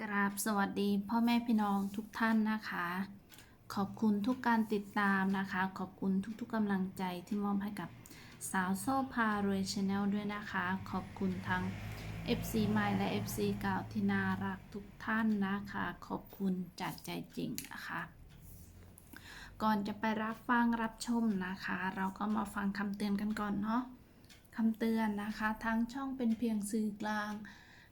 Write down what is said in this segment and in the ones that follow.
กราบสวัสดีพ่อแม่พี่น้องทุกท่านนะคะ ขอบคุณทุกการติดตามนะคะ ขอบคุณทุกๆกำลังใจที่มอบให้กับสาวโซพารวยชาแนลด้วยนะคะ ขอบคุณทั้ง FC ใหม่และ FC เก่าที่น่ารักทุกท่านนะคะ ขอบคุณจากใจจริงนะคะ ก่อนจะไปรับฟังรับชมนะคะ เราก็มาฟังคำเตือนกันก่อนเนาะคำเตือนนะคะทางช่องเป็นเพียงสื่อกลาง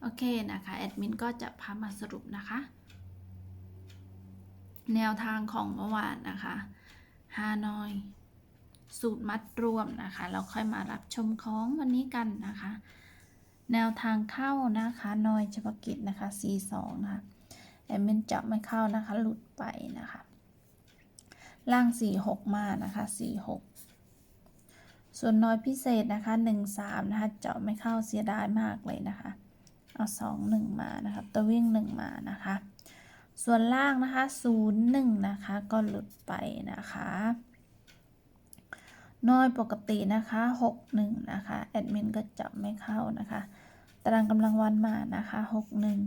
โอเคนะคะแอดมินก็จะพามาสรุปนะคะ แนวทางของเมื่อวานนะคะฮานอย สูตรมัดรวมนะคะเราค่อยมารับชมของวันนี้กันนะคะ แนวทางเข้านะคะนอยเฉพาะกิจนะคะ C2 นะคะแอดมินจับไม่เข้านะคะ หลุดไปนะคะล่าง 46 มานะคะ 46 ส่วนน้อยพิเศษนะคะ 13 นะคะ เจาะไม่เข้าเสียดายมากเลยนะคะ เอาสองหนึ่งมานะครับ ตัววิ่งหนึ่งมานะคะ ส่วนล่างนะคะศูนย์หนึ่งนะคะก็หลุดไปนะคะน้อยปกตินะคะหกหนึ่งนะคะแอดมินก็จับไม่เข้านะคะตารางกำลังวันมานะคะหกหนึ่ง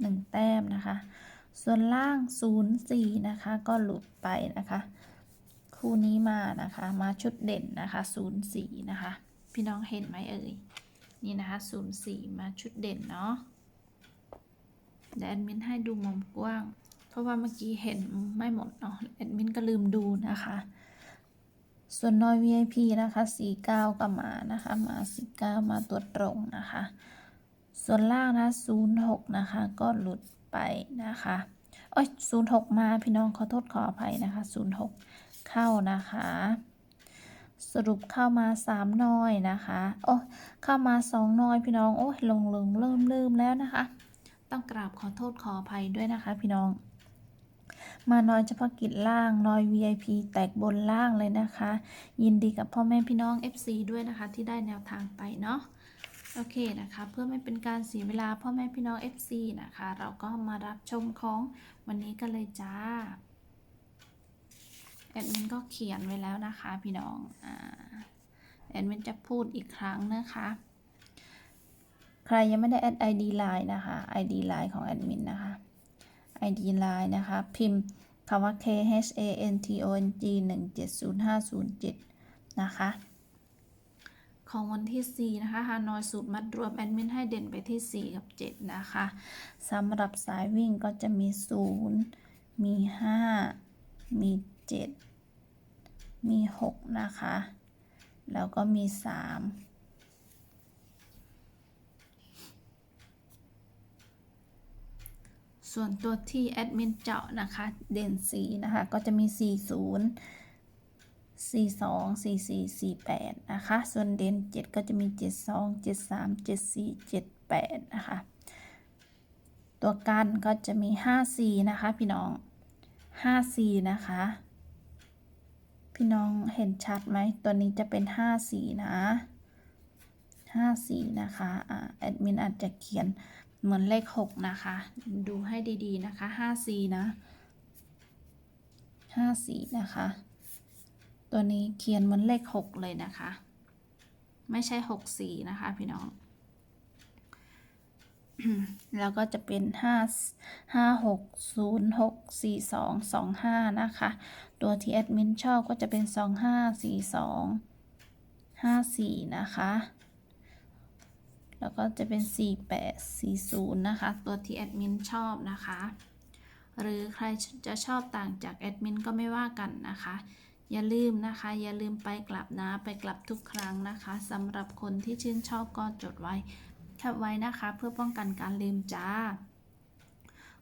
หนึ่งแต้มนะคะ ส่วนล่างศูนย์สี่นะคะก็หลุดไปนะคะ คู่นี้มานะคะมาชุดเด่นนะคะศูนย์สี่นะคะ พี่น้องเห็นไหมเอ่ย นี่นะคะศูนย์สี่มาชุดเด่นเนาะเดี๋ยวแอดมินให้ดูมุมกว้าง เพราะว่าเมื่อกี้เห็นไม่หมดเนาะแอดมินก็ลืมดูนะคะ ส่วนน้อย VIP นะคะ49ก็มานะคะ มา49มาตัวตรงนะคะ ส่วนล่างนะ06นะคะ ก็หลุดไปนะคะโอ้ย06 มาพี่น้องขอโทษขออภัยนะคะ 06 เข้านะคะ สรุปเข้ามาสามน้อยนะคะ โอ้เข้ามาสองน้อยพี่น้อง โอ้ยลงลืมเริ่มลืมแล้วนะคะ ต้องกราบขอโทษขออภัยด้วยนะคะ พี่น้อง มาน้อยเฉพาะกิจล่างน้อย VIP แตกบนล่างเลยนะคะ ยินดีกับพ่อแม่พี่น้อง FC ด้วยนะคะ ที่ได้แนวทางไปเนาะโอเคนะคะ เพื่อไม่เป็นการเสียเวลาพ่อแม่พี่น้อง FC นะคะ เราก็มารับชมของวันนี้กันเลยจ้า แอดมินก็เขียนไว้แล้วนะคะพี่น้องอ่าแอดมินจะพูดอีกครั้งนะคะ ใครยังไม่ได้แอด ID Line นะคะ ID Line ของแอดมินนะคะ ID Line นะคะ พิมพ์คำว่า K H A N T O N G 170 507 นะคะ ของวันที่ 4 นะคะฮานอยสูตรมัดรวมแอดมินให้เด่นไปที่ 4 กับ 7 นะคะสำหรับสายวิ่งก็จะมี 0 มี 5 มี 7 มี 6 นะคะ แล้วก็มี 3ส่วนตัวที่แอดมินเจาะนะคะ เด่นสีนะคะ ก็จะมี 40 42 44 48 นะคะ ส่วนเด่น 7 ก็จะมี 72 73 74 78 นะคะ ตัวกันก็จะมี 54 นะคะ พี่น้อง 54 นะคะ พี่น้องเห็นชัดไหม ตัวนี้จะเป็น54นะ54นะคะอ่าแอดมินอาจจะเขียนเหมือนเลข6นะคะ ดูให้ดีๆนะคะ54นะ54นะคะ ตัวนี้เขียนเหมือนเลข6เลยนะคะ ไม่ใช่64นะคะพี่น้อง แล้วก็จะเป็น 5 5 6 0 6 4 2 2 5 นะคะ ตัวที่แอดมินชอบก็จะเป็น 2 5 4 2 5 4 นะคะ แล้วก็จะเป็น 4 8 4 0 นะคะ ตัวที่แอดมินชอบนะคะ หรือใครจะชอบต่างจากแอดมินก็ไม่ว่ากันนะคะ อย่าลืมนะคะ อย่าลืมไปกลับนะ ไปกลับทุกครั้งนะคะสำหรับคนที่ชื่นชอบก็จดไว้ แคปไว้นะคะ เพื่อป้องกันการลืมจ้า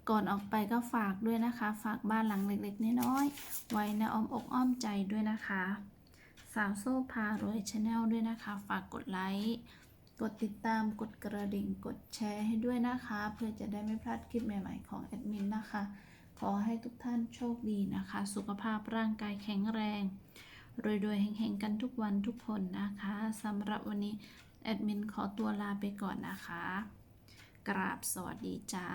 ก่อนออกไปก็ฝากด้วยนะคะ ฝากบ้านหลังเล็กๆน้อยๆไว้ในอ้อมอกอ้อมใจด้วยนะคะ สาวโซ่พารวยชาแนลด้วยนะคะ ฝากกดไลค์กดติดตามกดกระดิ่งกดแชร์ให้ด้วยนะคะ เพื่อจะได้ไม่พลาดคลิปใหม่ๆของแอดมินนะคะ ขอให้ทุกท่านโชคดีนะคะ สุขภาพร่างกายแข็งแรงรวยๆเฮงๆ กันทุกวันทุกคนนะคะสำหรับวันนี้ แอดมินขอตัวลาไปก่อนนะคะ กราบสวัสดีจ้า